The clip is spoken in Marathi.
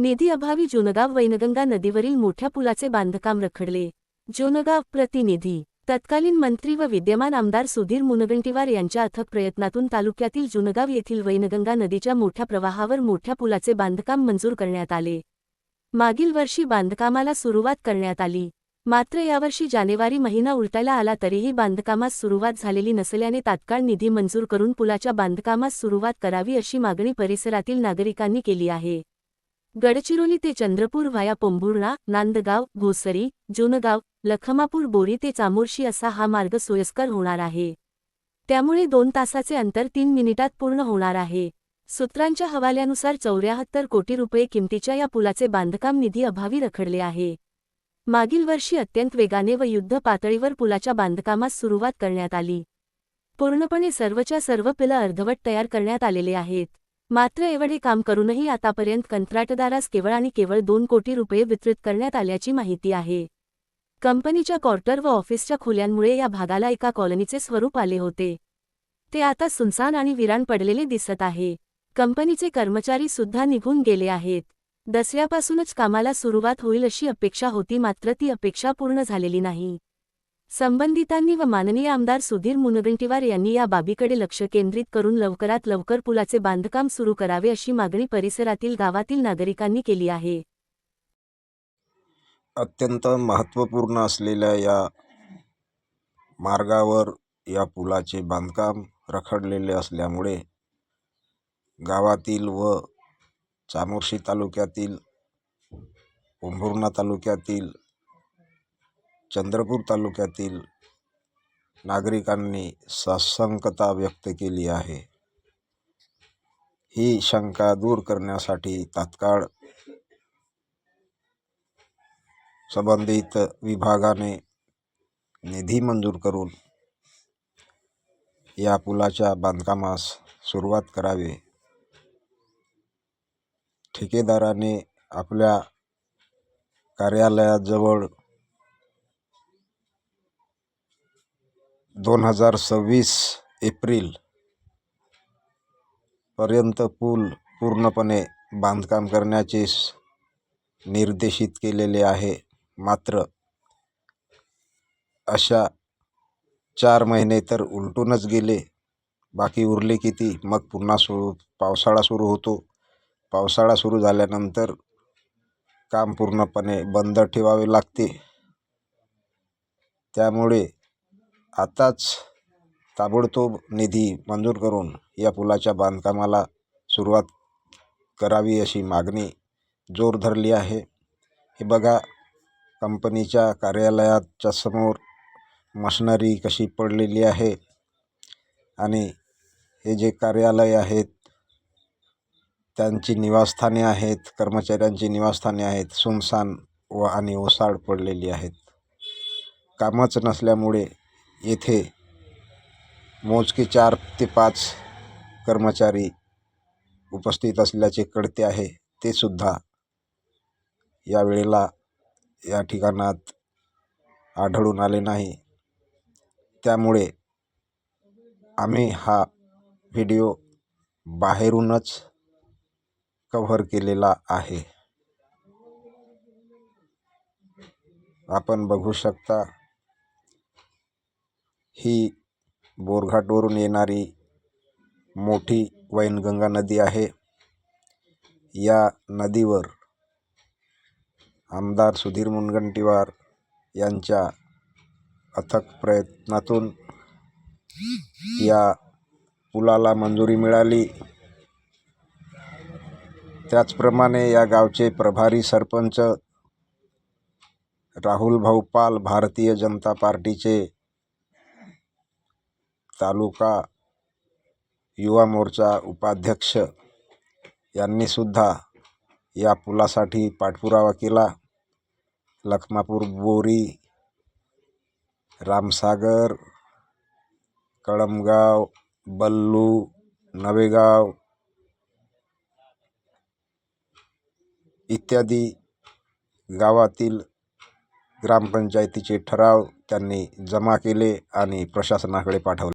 निधीअभावी जोनगाव जुनगाव वैनगंगा नदीवरील मोठ्या पुलाचे बांधकाम रखडले. जोनगाव प्रतिनिधी तत्कालीन मंत्री व विद्यमान आमदार सुधीर मुनगंटीवार यांच्या अथक प्रयत्नातून तालुक्यातील जुनगाव येथील वैनगंगा नदीच्या मोठ्या प्रवाहावर मोठ्या पुलाचे बांधकाम मंजूर करण्यात आले. मागील वर्षी बांधकामाला सुरुवात करण्यात आली. मात्र यावर्षी जानेवारी महिना उलटायला आला तरीही बांधकामास सुरुवात झालेली नसल्याने तात्काळ निधी मंजूर करून पुलाच्या बांधकामास सुरुवात करावी अशी मागणी परिसरातील नागरिकांनी केली आहे. गडचिरोली ते चंद्रपूर व्हाया पोंभुर्णा नांदगाव घोसरी जुनगाव लखमापूर बोरी ते चामोर्शी असा हा मार्ग सोयस्कर होणार आहे. त्यामुळे दोन तासाचे अंतर तीन मिनिटात पूर्ण होणार आहे. सूत्रांच्या हवाल्यानुसार चौऱ्याहत्तर कोटी रुपये किमतीच्या या पुलाचे बांधकाम निधी अभावी रखडले आहे. मागील वर्षी अत्यंत वेगाने व युद्ध पातळीवर पुलाच्या बांधकामास सुरुवात करण्यात आली. पूर्णपणे सर्वच्या सर्व पिलं अर्धवट तयार करण्यात आलेले आहेत. मात्र एवढे काम करूनही आतापर्यंत कंत्राटदारास केवळ आणि केवळ दोन कोटी रुपये वितरित करण्यात आल्याची माहिती आहे. कंपनीच्या क्वार्टर व ऑफिसच्या खोल्यांमुळे या भागाला एका कॉलनीचे स्वरूप आले होते. ते आता सुनसान आणि विराण पडलेले दिसत आहे. कंपनीचे कर्मचारी सुद्धा निघून गेले आहेत. दसऱ्यापासूनच कामाला सुरुवात होईल अशी अपेक्षा होती मात्र ती अपेक्षा पूर्ण झालेली नाही. संबंधितांनी व माननीय आमदार सुधीर मुनगंटीवार यांनी या बाबीकडे लक्ष केंद्रित करून लवकरात लवकर पुलाचे बांधकाम सुरू करावे अशी मागणी परिसरातील गावातील नागरिकांनी केली आहे. अत्यंत महत्त्वपूर्ण असलेल्या या मार्गावर या पुलाचे बांधकाम रखडलेले असल्यामुळे गावातील व चामोर्शी तालुक्यातील उंभुर्णा तालुक्यातील चंद्रपूर तालुक्यातील नागरिकांनी साशंकता व्यक्त केली आहे. ही शंका दूर करण्यासाठी तात्काळ संबंधित विभागाने निधी मंजूर करून या पुलाच्या बांधकामास सुरुवात करावे. ठेकेदाराने आपल्या कार्यालयाजवळ दोन हजार सव्वीस एप्रिल पर्यंत पूल पूर्णपणे बांधकाम करण्याचे निर्देशित केलेले आहे. मात्र अशा चार महिने तर उलटूनच गेले. बाकी उरले किती? मग पुन्हा सुरू पावसाळा सुरू होतो. पावसाळा सुरू झाल्यानंतर काम पूर्णपणे बंद ठेवावे लागते. त्यामुळे आताच ताबडतोब निधी मंजूर करून या पुलाच्या बांधकामाला सुरुवात करावी अशी मागणी जोर धरली आहे. हे बघा कंपनीच्या कार्यालयाच्या समोर मशनरी कशी पडलेली आहे आणि हे जे कार्यालय आहेत त्यांची निवासस्थाने आहेत कर्मचाऱ्यांची निवासस्थाने आहेत सुनसान व आणि ओसाड पडलेली आहेत. कामच नसल्यामुळे येथे मोजके चार ते पाच कर्मचारी उपस्थित असल्याचे कळते आहे ते सुद्धा या वेळेला या ठिकाणात आढळून आले नाही. त्यामुळे आम्ही हा व्हिडिओ बाहेरूनच कव्हर केलेला आहे. आपण बघू शकता ही बोरघाटवरून येणारी मोठी वैनगंगा नदी आहे. या नदीवर आमदार सुधीर मुनगंटीवार यांच्या अथक प्रयत्नातून या पुलाला मंजुरी मिळाली. त्याचप्रमाणे या गावचे प्रभारी सरपंच राहुल भाऊ पाल भारतीय जनता पार्टीचे तालुका युवा मोर्चा उपाध्यक्ष यांनीसुद्धा या पुलासाठी पाठपुरावा केला. लखमापूर बोरी रामसागर कळमगाव बल्लू नवेगाव इत्यादी गावातील ग्रामपंचायतीचे ठराव त्यांनी जमा केले आणि प्रशासनाकडे पाठवले.